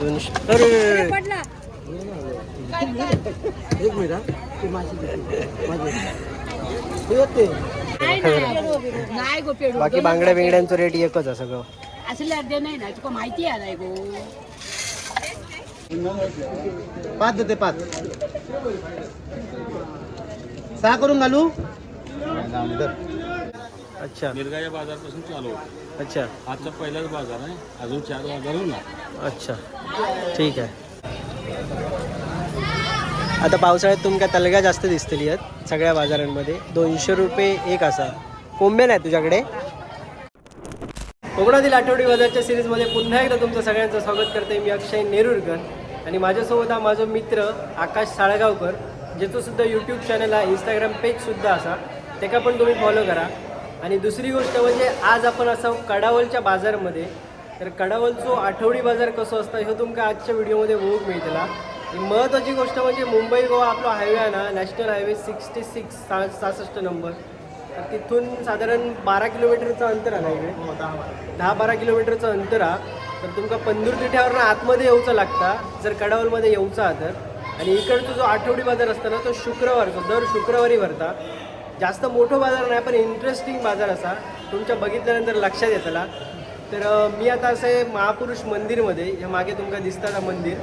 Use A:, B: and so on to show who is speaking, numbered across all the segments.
A: दोनशे अरे!
B: पडला.
C: एक मिनिट. ते माशी देते. माझी. होते.
B: नाही गो पेडू
A: बाकी बांगड्या बिंगड्यांचं रेट एकच आहे सगळं.
B: असले अर्धे नाही ना तुका माहिती आहे नाही गो.
C: पाच देते पाच. सहा करून घालू?
A: अच्छा.
D: मिरगाच्या बाजारपासून चालू होतं.
A: अच्छा.
D: आजचा पहिलाच बाजार आहे. अजून चार बाजार होणार.
A: अच्छा. ठीक आहे. आता पावसाळ्यात तुमका तलगा जास्त दिसतली आहेत सगळ्या बाजारांमध्ये. दोनशे रुपये एक असा. कोंबे नाही तुझ्याकडे? कोकणातील आठवडी बाजारच्या सिरीजमध्ये पुन्हा एकदा तुमचं सगळ्यांचं स्वागत करते मी अक्षय नेरुरकर आणि माझ्यासोबत हा माझा मित्र आकाश साळगावकर ज्याचं सुद्धा यूट्यूब चॅनल आहे इंस्टाग्राम पेजसुद्धा असा. त्याका पण तुम्ही फॉलो करा. आणि दुसरी गोष्ट म्हणजे आज आपण असं कडावलच्या बाजारमध्ये तर कडावलचो आठवडी बाजार कसो असता ह्यो तुमका आजच्या व्हिडिओमध्ये बघूक मिळतला. महत्त्वाची गोष्ट म्हणजे मुंबई गोवा आपला हायवे आहे ना नॅशनल हायवे सिक्स्टी सिक्स सा सहासष्ट नंबर. तर तिथून साधारण बारा किलोमीटरचं अंतर आहे हायवे दहा बारा. किलोमीटरचं अंतर आहे. तर तुमका पंदूर तिठ्यावरनं आतमध्ये येऊचं लागता जर कडावलमध्ये येऊचा हा तर. आणि इकडचा जो आठवडी बाजार असता ना तो शुक्रवारचा दर शुक्रवारी भरता. जास्त मोठं बाजार नाही पण इंटरेस्टिंग बाजार असा. तुमच्या बघितल्यानंतर लक्षात येतला तर मी आता असं आहे महापुरुष मंदिरमध्ये ह्या मागे तुमका दिसता ना मंदिर.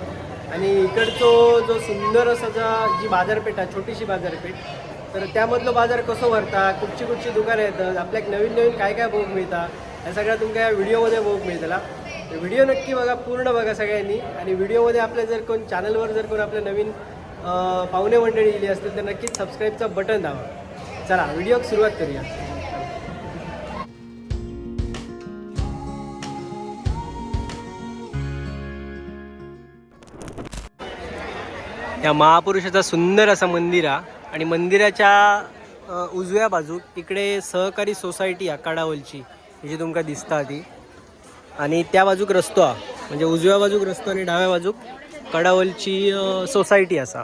A: आणि इकडचो जो सुंदर असा जा जी बाजारपेठ आहे छोटीशी बाजारपेठ तर त्यामधलं बाजार कसं भरता कुठची कुठची दुकानं येतात आपल्याक नवीन नवीन काय काय भोग मिळता या सगळ्या तुमच्या या व्हिडिओमध्ये भोग मिळतला. व्हिडिओ नक्की बघा पूर्ण बघा सगळ्यांनी. आणि व्हिडिओमध्ये आपल्या जर कोण चॅनलवर जर कोण आपल्या नवीन पाहुणे मंडळी इली असतील तर नक्कीच सबस्क्राईबचं बटन दावा चला व्हिडिओ सुरुवात करूया. या महापुरुषाचा सुंदर असा मंदिर आहे आणि मंदिराच्या उजव्या बाजूक इकडे सहकारी सोसायटी हा कडावलची जी तुमका दिसता ती. आणि त्या बाजूक रस्तो हा. म्हणजे उजव्या बाजूक रस्तो आणि डाव्या बाजूक कडावलची सोसायटी असा.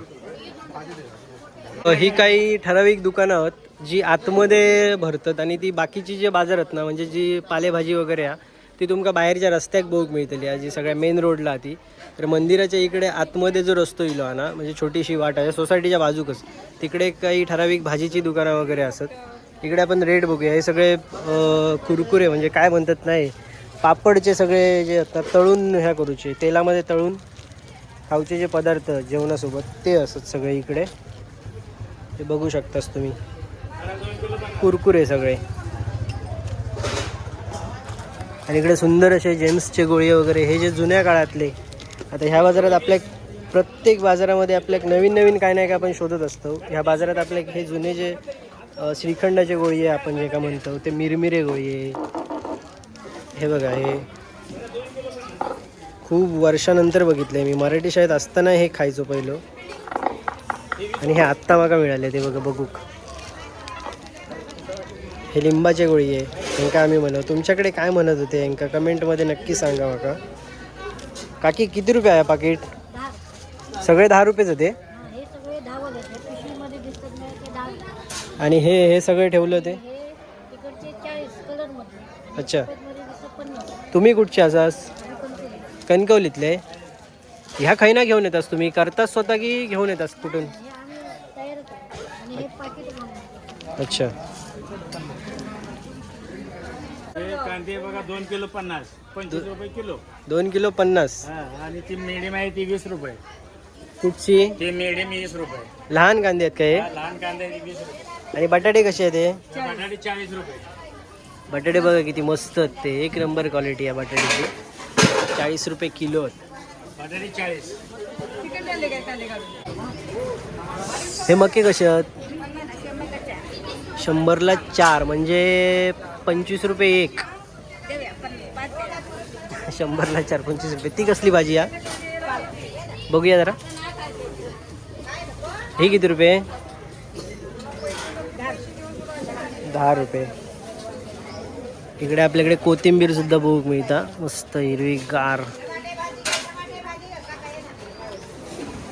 A: ही काही ठराविक दुकानं आहेत. जी आतमध्ये भरतात आणि ती बाकीची जे बाजार आहेत ना म्हणजे जी पालेभाजी वगैरे आहे ती तुमका बाहेरच्या रस्त्याक बघूक मिळतली आहे जी सगळ्या मेन रोडला ती. तर मंदिराच्या इकडे आतमध्ये जो रस्तो इलो हा ना म्हणजे छोटीशी वाट आहे सोसायटीच्या बाजूकच. तिकडे काही ठराविक भाजीची दुकानं वगैरे असत इकडे आपण रेट बघूया. हे सगळे कुरकुरे म्हणजे काय म्हणतात नाही पापडचे सगळे जे असतात तळून ह्या करूचे तेलामध्ये तळून खाऊचे जे पदार्थ जेवणासोबत ते असत सगळे इकडे. ते बघू शकतास तुम्ही. कुरकुरे सगळे. आणि इकडे सुंदर असे जेम्सचे गोळे वगैरे हे जे जुन्या काळातले. आता ह्या बाजारात आपल्या प्रत्येक बाजारामध्ये आपल्या नवीन नवीन काय नाही काय आपण शोधत असतो. ह्या बाजारात आपल्या हे जुने जे श्रीखंडाचे गोळी आहे आपण जे का म्हणतो ते मिरमिरे गोळी आहे. हे बघा हे खूप वर्षानंतर बघितले मी. मराठी शाळेत असताना हे खायचो पहिलं. आणि हे आत्ता माका मिळाले ते बघा बघूक. हे लिंबाचे गोळी आहे. यांका आम्ही म्हणतो तुमच्याकडे काय म्हणत होते यांका कमेंटमध्ये नक्की सांगा माका काकी किती रुपये आहे पाकिट सगळे दहा रुपयेच होते?
B: हे
A: आणि हे हे सगळे ठेवलं होते? अच्छा. तुम्ही कुठचे असास. कणकवलीतले? ह्या खैना घेऊन येतास तुम्ही? करतास स्वतः की घेऊन येतास कुठून? अच्छा.
D: हे कांदे बघा दोन किलो पन्नास पंचवीस रुपये किलो.
A: दोन किलो पन्नास.
D: हा आणि ती मिडियम आहे ती वीस रुपये.
A: कुठची
D: ती मिडियम वीस रुपये.
A: लहान कांदे आहेत का हे?
D: हा, लहान कांदे ती वीस रुपये.
A: आणि बटाटे कसे आहेत हे?
D: बटाटे चाळीस रुपये.
A: बटाटे बघा किती मस्त आहेत ते. एक नंबर क्वालिटी आहे बटाट्याची. चाळीस रुपये किलो आहेत.
D: बटाटे चाळीस.
A: हे मके कसे आहेत? शंभरला चार म्हणजे पंचवीस रुपये एक. शंभरला चार पंचवीस रुपये. ती कसली भाजी या? बघूया जरा. हे किती रुपये? दहा रुपये. इकडे आपल्याकडे कोथिंबीर सुद्धा बघूक मिळता. मस्त हिरवी गार.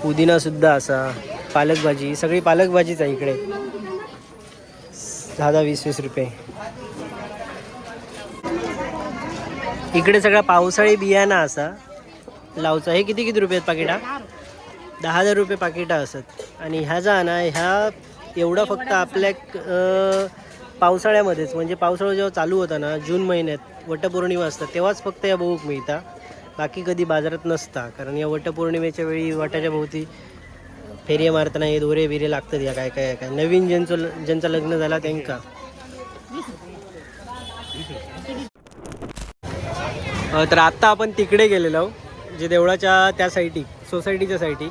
A: पुदिना सुद्धा असा. पालक भाजी. सगळी पालक भाजीच आहे इकडे. दहा दहा वीस वीस रुपये. इकडे सगळा पावसाळी बियाणा असा. लावचा. हे किती किती रुपये आहेत पाकिटा? दहा हजार रुपये पाकिटा असत. आणि ह्या जा ना ह्या एवढा फक्त आपल्या पावसाळ्यामध्येच. म्हणजे पावसाळा जेव्हा चालू होता ना जून महिन्यात वटपौर्णिमा असतात तेव्हाच फक्त या बहूक मिळता. बाकी कधी बाजारात नसता. कारण या वटपौर्णिमेच्या वेळी वटाच्या भोवती फेरे मारताना हे दोरे बिरे लागतात या काय काय काय नवीन ज्यांचं ज्यांचं लग्न झाला त्यांका. तर आत्ता आपण तिकडे गेलेलो आहोत जे देवळाच्या त्या साईटी सोसायटीच्या साईटी.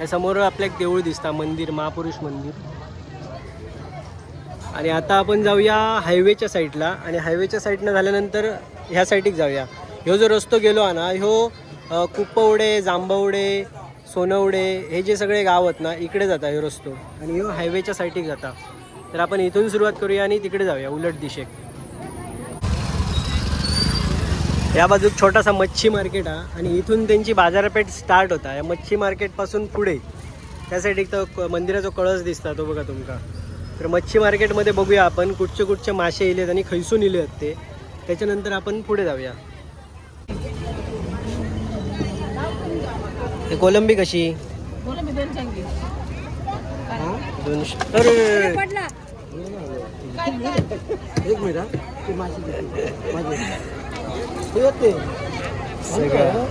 A: या समोर आपल्या एक देऊळ दिसतं मंदिर महापुरुष मंदिर. आणि आता आपण जाऊया हायवेच्या साईडला आणि हायवेच्या साईडनं झाल्यानंतर ह्या साईटीक जाऊया. ह्यो जो रस्तो गेलो हा ना ह्यो कुप्पवडे जांभवडे सोनवडे हे जे सगळे गाव आहेत ना इकडे जाता ह्यो रस्तो. आणि ह्यो हायवेच्या साईटीक जाता. तर आपण इथून सुरुवात करूया आणि तिकडे जाऊया उलट दिशेक. या बाजूक छोटासा मच्छी मार्केट हा. आणि इथून त्यांची बाजारपेठ स्टार्ट होता. या मच्छी मार्केटपासून पुढे. त्यासाठी एक तो क- मंदिराचा कळस दिसता तो बघा तुमका. तर मच्छी मार्केटमध्ये बघूया आपण. कुठचे कुठचे मासे इलेत आणि खैसून इले आहेत ते. त्याच्यानंतर आपण पुढे जाऊया. कोलंबी कशी? दोनशे
C: एक मिनिट
A: सगळं.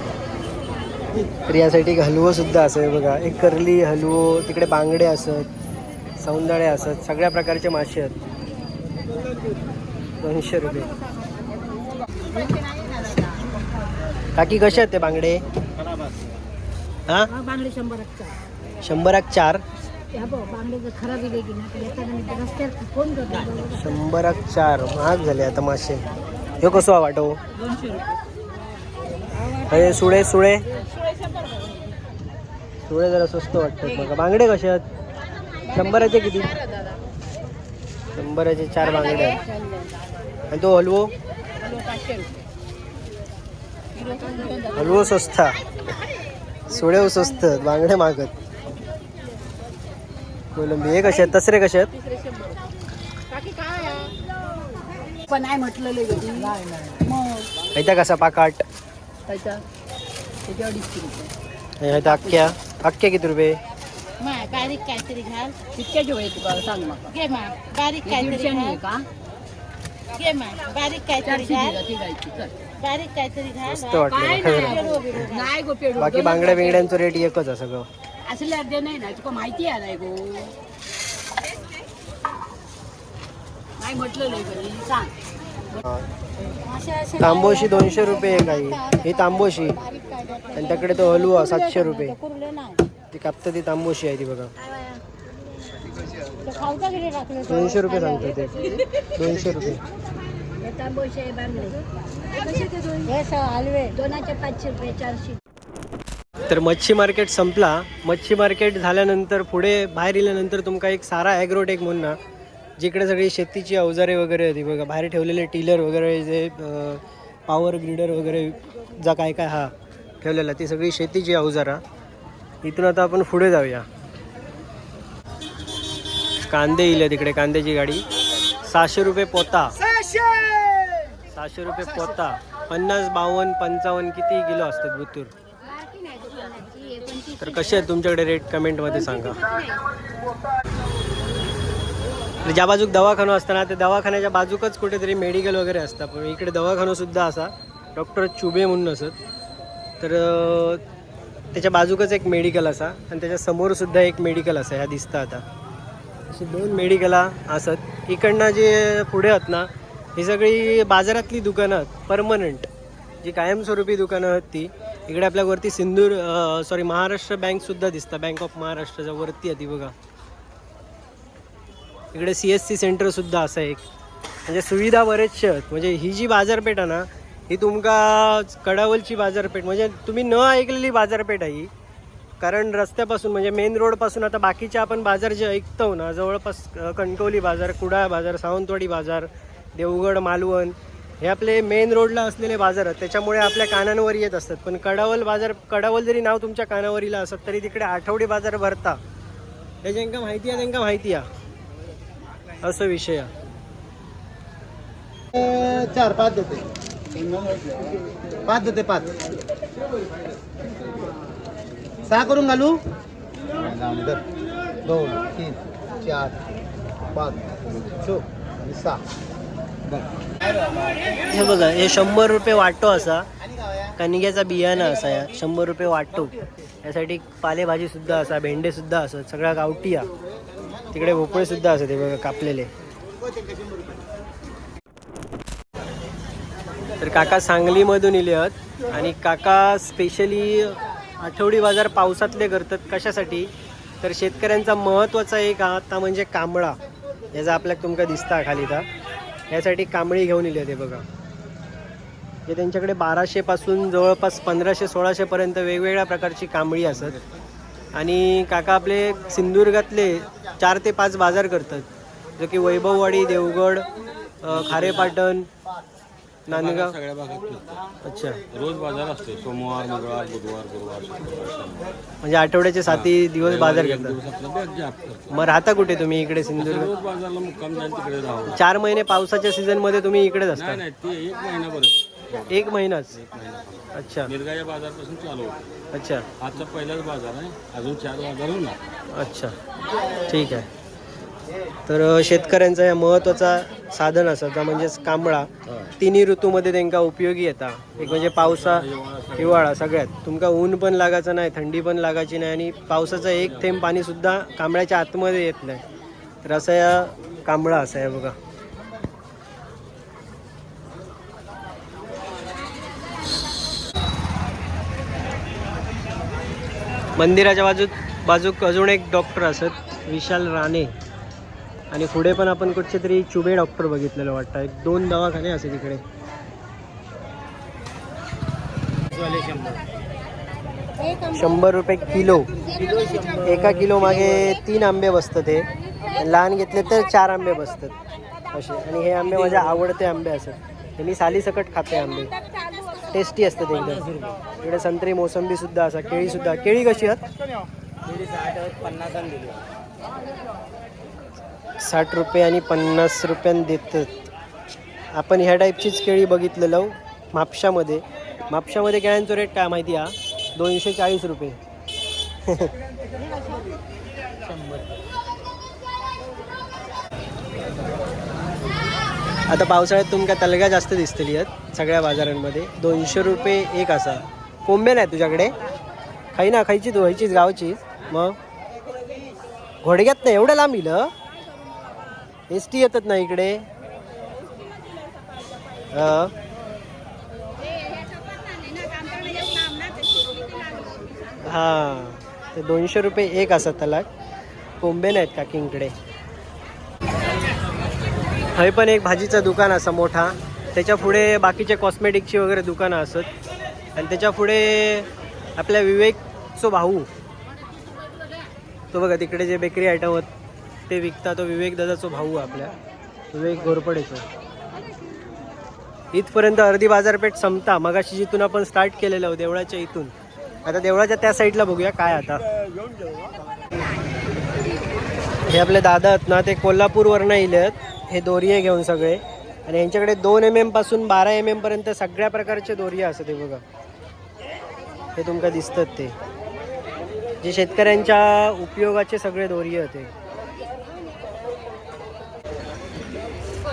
A: तर यासाठी हलवो सुद्धा असं आहे बघा. एक करली हलवो तिकडे बांगडे असत सौंदाळे असत सगळ्या प्रकारचे मासे आहेत. दोनशे रुपये. काकी कसे आहेत ते बांगडे? हा?
B: बांगडे शंभरात
A: शंभराक चार.
B: ह्या बघ बांगडे जर खराब गेली की ना तर येताना मी ते रस्त्यावर फोन करतो?
A: शंभराक चार. महाग झाले आता मासे. ह्यो कसो हा वाटो? अरे सुळे सुळे. सुळे जरा स्वस्त वाटतात बघा. बांगडे कसे आहेत? शंभराचे किती? शंभराचे चार बांगडे आहेत. आणि तो हलवो? हलवो स्वस्त. सुळे स्वस्त बांगडे मागत. कोलंबी हे कसे आहेत? तसरे कसे आहेत?
B: पण नाही म्हटलेलं मग
A: माहिती कसा पाकाट?
B: त्याच्या त्याच्या अडीच किलो
A: ह्यात अख्ख्या. अख्ख्या किती रुपये?
E: मा बारीक काहीतरी घाल.
B: कितक्या जेवढे तुका सांग मला
E: घे मा बारीक काहीतरी घाल.
B: का?
E: घे मा बारीक काहीतरी
B: चारशे
E: घाल.
B: दिला ती जायची चल.
E: बारीक काहीतरी घाल.
A: मस्त वाटलं
B: काय
A: खरं.
B: नाही नाही गो
A: बाकी बांगड्या बिंगड्यांचं रेट एकच आहे सगळं.
B: असल्या नाही ना तुका माहिती आहे नाही गो. नाही सांग.
A: तांबोशी दोनशे रुपये आहे ही तांबोशी. आणि त्याकडे तो हलवा सातशे रुपये. ती कापतं ती तांबोशी आहे ती बघा. दोनशे रुपये सांगतो ते. दोनशे रुपये. तर मच्छी मार्केट संपला. मच्छी मार्केट झाल्यानंतर पुढे बाहेर गेल्यानंतर तुमका एक सारा ॲग्रोटेक म्हणून ना जिकडे सगळी शेतीची अवजारे वगैरे होती बघा बाहेर ठेवलेले टिलर वगैरे जे पॉवर ग्रिडर वगैरे जा काय काय हा ठेवलेला ती सगळी शेतीची अवजारा. इथून आता आपण पुढे जाऊया. कांदे इले तिकडे कांद्याची गाडी. सहाशे रुपये पोता. सहाशे! रुपये पोता. पन्नास बावन्न पंचावन्न किती किलो असतात बुतूर तर कसे आहेत तुमच्याकडे रेट कमेंटमध्ये सांगा. ज्या बाजूक दवाखानो असताना त्या दवाखान्याच्या बाजूकच कुठेतरी मेडिकल वगैरे असतं. पण इकडे दवाखानोसुद्धा असा डॉक्टर चुबे म्हणून असत. तर त्याच्या बाजूकच एक मेडिकल असा आणि त्याच्या एक मेडिकल असा ह्या दिसतं आता. अशी दोन मेडिकला असत. इकडनं जे पुढे आहेत ना ही सगळी बाजारातली दुकानं आहेत परमनंट जी कायमस्वरूपी दुकानं आहेत ती. इकडे आपल्या वरती सॉरी महाराष्ट्र बँकसुद्धा दिसतं. बँक ऑफ महाराष्ट्राच्या वरती आहे ती बघा. इकडे सी एस सी सेंटरसुद्धा असं एक. म्हणजे सुविधा बरेचशे आहेत. म्हणजे ही जी बाजारपेठ आहे ना ही तुमका कडावलची बाजारपेठ. म्हणजे तुम्ही न ऐकलेली बाजारपेठ आहे ही. कारण रस्त्यापासून म्हणजे मेन रोडपासून आता बाकीचे आपण बाजार जे ऐकतो ना जवळपास कणकवली बाजार कुडाळ बाजार सावंतवाडी बाजार देवगड मालवण हे आपले मेन रोडला असलेले बाजार आहेत. त्याच्यामुळे आपल्या कानांवर येत असतात. पण कडावल बाजार कडावल जरी नाव तुमच्या कानावर येलं असत तरी तिकडे आठवडी बाजार भरता. हे ज्यांना माहिती आहे त्यांना माहिती आहे. असं विषय आहे.
C: चार पाच देते. पाच देते पाच. सहा करून घालू? दोन तीन चार पाच शो आणि सहा.
A: हे बघा हे शंभर रुपये वाटो असा. कणग्याचा बियाणं असा या शंभर रुपये वाटतो यासाठी पालेभाजी सुद्धा असा भेंडे सुद्धा असत सगळ्या गावठी तिकडे भोपळे सुद्धा असत हे बघा कापलेले. तर काका सांगलीमधून इले आहेत आणि काका स्पेशली आठवडी बाजार पावसातले करतात कशासाठी? तर शेतकऱ्यांचा महत्त्वाचा एक आता म्हणजे कांबळा. याचा आपल्याला तुमका दिसता खाली तर यासाठी कांबळी घेऊन इले ते बघा. जे त्यांच्याकडे बाराशेपासून जवळपास पंधराशे सोळाशेपर्यंत वेगवेगळ्या प्रकारची कांबळी असत आणि काका आपले सिंधुदुर्गातले चार ते पाच बाजार करतात. जो की वैभववाडी देवगड खारेपाटण नांदगाव.
D: सगळ्या भागात.
A: अच्छा.
D: रोज बाजार असतो. सोमवार मंगळवार बुधवार गुरुवार
A: म्हणजे आठवड्याचे साती दिवस बाजार करतात. मग राहता कुठे तुम्ही इकडे सिंधुदुर्ग?
D: बाजारला मुक्काम तिकडे
A: चार महिने पावसाच्या सीझनमध्ये तुम्ही इकडेच असता.
D: नाही ते एक महिना
A: एक महिनाच? अच्छा.
D: मिरगाच्या बाजारपासून चालू होतो.
A: अच्छा.
D: आजचा पहिलाच बाजार आहे. अजून चार बाजार होणार.
A: अच्छा. ठीक आहे. तर शेतकऱ्यांचा या महत्त्वाचा साधन असा तो म्हणजेच कांबळा. तिन्ही ऋतूमध्ये त्यांका उपयोगी येता. एक म्हणजे पावसा हिवाळा सगळ्यात. तुमका ऊन पण लागायचं नाही थंडी पण लागायची नाही आणि पावसाचं एक थेंब पाणी सुद्धा कांबळ्याच्या आतमध्ये येत नाही. तर असा या कांबळा असा आहे बघा. मंदिराच्या बाजूत बाजूक अजून एक डॉक्टर असत विशाल राणे. आणि पुढे पण आपण कुठचे तरी चुबे डॉक्टर बघितलेलं वाटतं. एक दोन दवाखाने असे तिकडे. शंभर रुपये किलो. एका किलो मागे तीन आंबे बसतात हे. लहान घेतले तर चार आंबे बसतात. असे. आणि हे आंबे माझ्या आवडते आंबे असत. हे मी सालीसकट खाते आंबे. टेस्टी असतात एकदम. इकडे संत्री मोसंबी सुद्धा असा केळी सुद्धा. केळी कशी आहेत? साठ रुपये आणि पन्नास रुपयान देतात. आपण ह्या टाईपचीच केळी बघितलेलं हो, म्हापशामध्ये. म्हापशामध्ये केळ्यांचा रेट काय माहिती हा? दोनशे चाळीस रुपये. शंभर. आता पावसाळ्यात तुमका तलगा जास्त दिसतली आहेत सगळ्या बाजारांमध्ये. दोनशे रुपये एक असा. कोंबे नाही तुझ्याकडे? खाई ना खायची तू व्हायचीच गावचीच मग? घोडग्यात नाही एवढं लांब इलं? एस टी येतात ना इकडे. हां. ते दोनशे रुपये एक असा तलाक. कोंबे नाहीत काकींकडे हय पण एक भाजीचं दुकान असं मोठा. त्याच्या पुढे बाकीचे कॉस्मेटिकची वगैरे दुकानं असत. आणि त्याच्या पुढे आपल्या विवेकचो भाऊ. तो बघा तिकडे जे बेकरी आयटम होत ते विकता तो विवेक दादाचो भाऊ आपल्या. विवेक घोरपडेचो. इथपर्यंत अर्धी बाजारपेठ संपता. मगाशी जिथून आपण स्टार्ट केलेलं आहोत देवळाच्या इथून. आता देवळाच्या त्या साईडला बघूया काय आता. हे आपले दादा आहेत ना ते कोल्हापूरवरनं इले आहेत हे दोरिये घेऊन सगळे. आणि यांच्याकडे दोन एम एमपासून बारा एम एम पर्यंत सगळ्या प्रकारचे दोरिये असते हे बघा. हे तुमका दिसतात ते. जे शेतकऱ्यांच्या उपयोगाचे सगळे दोरिये होते.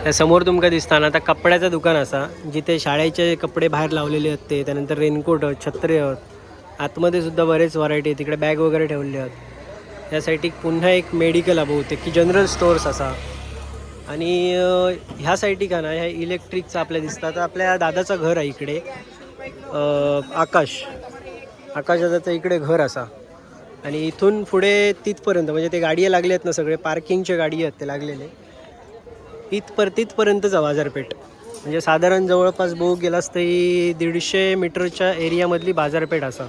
A: त्या समोर तुमका दिसताना आता कपड्याचं दुकान असा जिथे शाळेचे कपडे बाहेर लावलेले आहेत ते त्यानंतर रेनकोट आहेत छत्रे आहेत. आतमध्ये सुद्धा बरेच व्हरायटी तिकडे बॅग वगैरे ठेवले आहेत. त्यासाठी पुन्हा एक मेडिकल आहे बहुतेक की जनरल स्टोअर्स असा. आणि ह्या साईड ठिकाणं ह्या इलेक्ट्रिकचं आपल्या दिसतात. आपल्या दादाचं घर आहे इकडे. आकाश. आकाश दादाचं इकडे घर असा. आणि इथून पुढे तिथपर्यंत म्हणजे ते गाडी लागले आहेत ना सगळे पार्किंगचे गाडी आहेत ते लागलेले. इथपर तिथपर्यंतचा बाजारपेठ. म्हणजे साधारण जवळपास बघू गेलास तरी दीडशे मीटरच्या एरियामधली बाजारपेठ असा.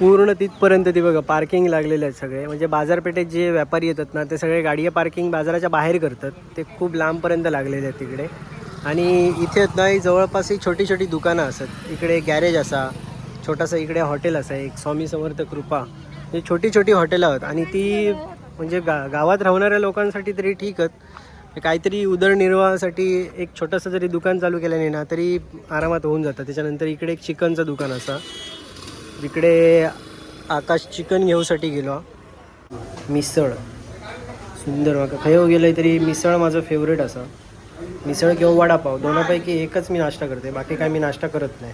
A: पूर्ण तिथपर्यंत ती बघा पार्किंग लागलेले आहेत सगळे. म्हणजे बाजारपेठेत जे व्यापारी येतात ना ते सगळे गाडी पार्किंग बाजाराच्या बाहेर करतात. ते खूप लांबपर्यंत लागलेले आहेत तिकडे. आणि इथे ना जवळपास ही छोटी छोटी दुकानं असत इकडे गॅरेज असा छोटासा इकडे हॉटेल असा एक स्वामी समर्थ कृपा. ही छोटी छोटी हॉटेलं आहेत. आणि ती म्हणजे गा गावात राहणाऱ्या लोकांसाठी तरी ठीकच काहीतरी उदरनिर्वाहासाठी एक छोटंसं जरी दुकान चालू केल्याने ना तरी आरामात होऊन जातं. त्याच्यानंतर इकडे एक चिकनचं दुकान असा. इकडे आकाश चिकन घेऊसाठी गेलो. मिसळ. सुंदर म्हाका खंय गेलंय तरी मिसळ माझं फेवरेट असा. मिसळ किंवा वडापाव दोनापैकी एकच मी नाश्ता करते बाकी काय मी नाश्ता करत नाही.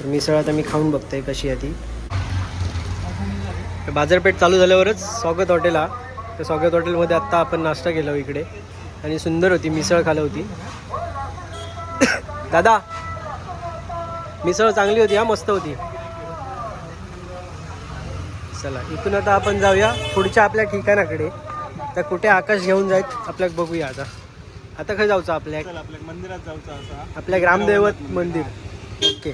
A: तर मिसळ आता मी खाऊन बघते कशी आहे ती. बाजारपेठ चालू झाल्यावरच स्वागत हॉटेल हा. त्या स्वागत हॉटेलमध्ये आत्ता आपण नाश्ता केला हो इकडे. आणि सुंदर होती मिसळ खाल्ली होती. दादा मिसळ चांगली होती हा मस्त होती. चला इथून आता आपण जाऊया पुढच्या आपल्या ठिकाणाकडे. तर कुठे आकाश घेऊन जायत आपल्याला बघूया आता. आता खंय जाऊचं आपल्या
D: आपल्या मंदिरात जाऊचा असा.
A: आपल्या ग्रामदैवत मंदिर. ओके.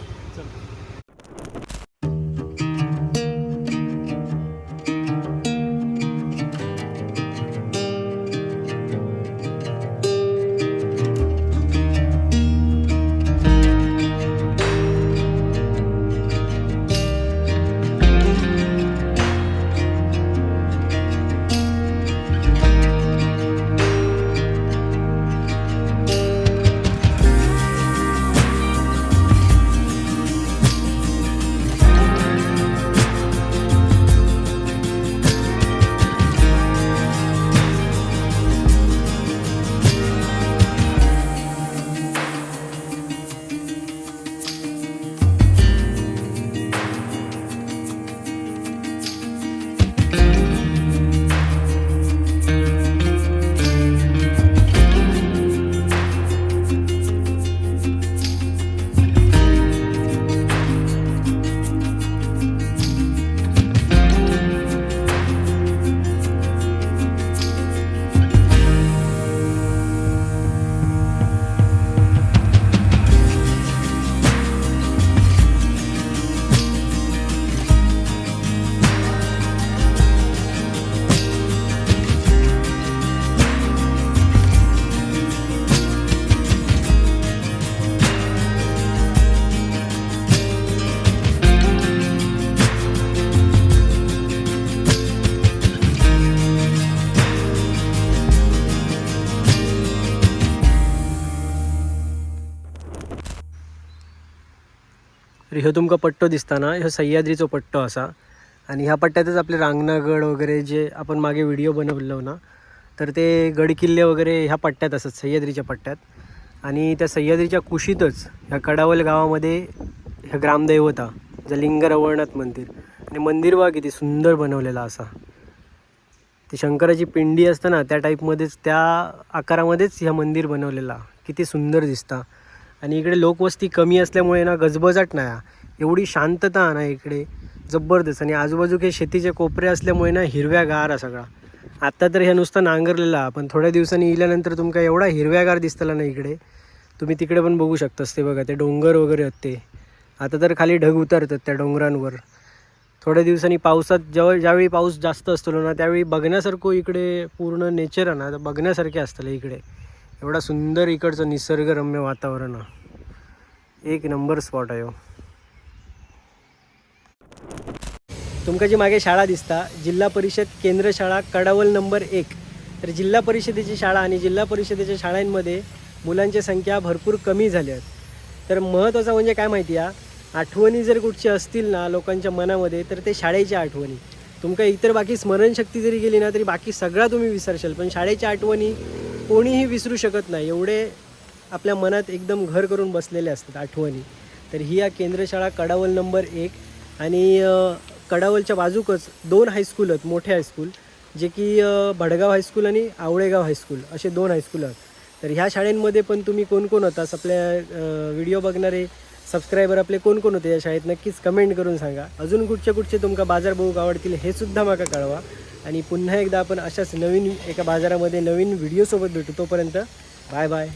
A: ह्यो तुमका पट्टो दिसता ना ह्यो सह्याद्रीचो पट्टो असा. आणि ह्या पट्ट्यातच आपले रांगणागड वगैरे जे आपण मागे व्हिडिओ बनवलो ना तर ते गडकिल्ले वगैरे ह्या पट्ट्यात असतात सह्याद्रीच्या पट्ट्यात. आणि त्या सह्याद्रीच्या कुशीतच ह्या कडावल गावामध्ये ह्या ग्रामदैवता जे लिंगरवळनाथ मंदिर. आणि मंदिर वा किती सुंदर बनवलेला असा. ती शंकराची पिंडी असतं ना त्या टाईपमध्येच त्या आकारामध्येच ह्या मंदिर बनवलेला. किती सुंदर दिसता. आणि इकडे लोकवस्ती कमी असल्यामुळे ना गजबजाट नाही एवढी शांतता ना इकडे जबरदस्त. आणि आजूबाजू काही शेतीचे कोपरे असल्यामुळे ना हिरव्यागार हा सगळा. आत्ता तर हे नुसतं नांगरलेला पण थोड्या दिवसांनी इल्यानंतर तुमका एवढा हिरव्यागार दिसतला ना इकडे. तुम्ही तिकडे पण बघू शकतास ते बघा ते डोंगर वगैरे होते ते. आता तर खाली ढग उतरतात त्या डोंगरांवर. थोड्या दिवसांनी पावसात जेव्हा ज्यावेळी पाऊस जास्त असतो ना त्यावेळी बघण्यासारखं इकडे पूर्ण नेचर आहे ना तर बघण्यासारखे असतं इकडे. एवढा सुंदर इकडचं निसर्गरम्य वातावरण. आहे. एक नंबर स्पॉट आहे हो. तुमका जी मागे शाळा दिसता. जिल्हा परिषद केंद्र शाळा कडावल नंबर एक. तर जिल्हा परिषदेची शाळा आणि जिल्हा परिषदेच्या शाळांमध्ये मुलांची संख्या भरपूर कमी झाली आहेत तर महत्त्वाचं म्हणजे काय माहिती आहे? आठवणी जर कुठची असतील ना लोकांच्या मनामध्ये तर ते शाळेच्या आठवणी. तुमका इतर बाकी स्मरणशक्ती जरी गेली ना तरी बाकी सगळा तुम्ही विसरशाल. पण शाळेच्या आठवणी कोणीही विसरू शकत नाही. एवढे आपल्या मनात एकदम घर करून बसलेले असतात आठवणी. तर ही या केंद्रशाळा कडावल नंबर एक आणि कडावलच्या बाजूकच दोन हायस्कूल आहेत मोठे हायस्कूल जे की भडगाव हायस्कूल आणि आवळेगाव हायस्कूल असे दोन हायस्कूल आहेत. तर ह्या शाळेंमध्ये पण तुम्ही कोण कोण होतास आपल्या व्हिडिओ बघणारे सबस्क्रायबर आपले कोण कोण होते या शाळेत नक्कीच कमेंट करून सांगा. अजून कुठचे कुठचे तुमका बाजार बघूक आवडतील हे सुद्धा माका कळवा. आणि पुन्हा एकदा आपण अशाच नवीन एका बाजारामध्ये नवीन व्हिडिओसोबत भेटू तोपर्यंत बाय बाय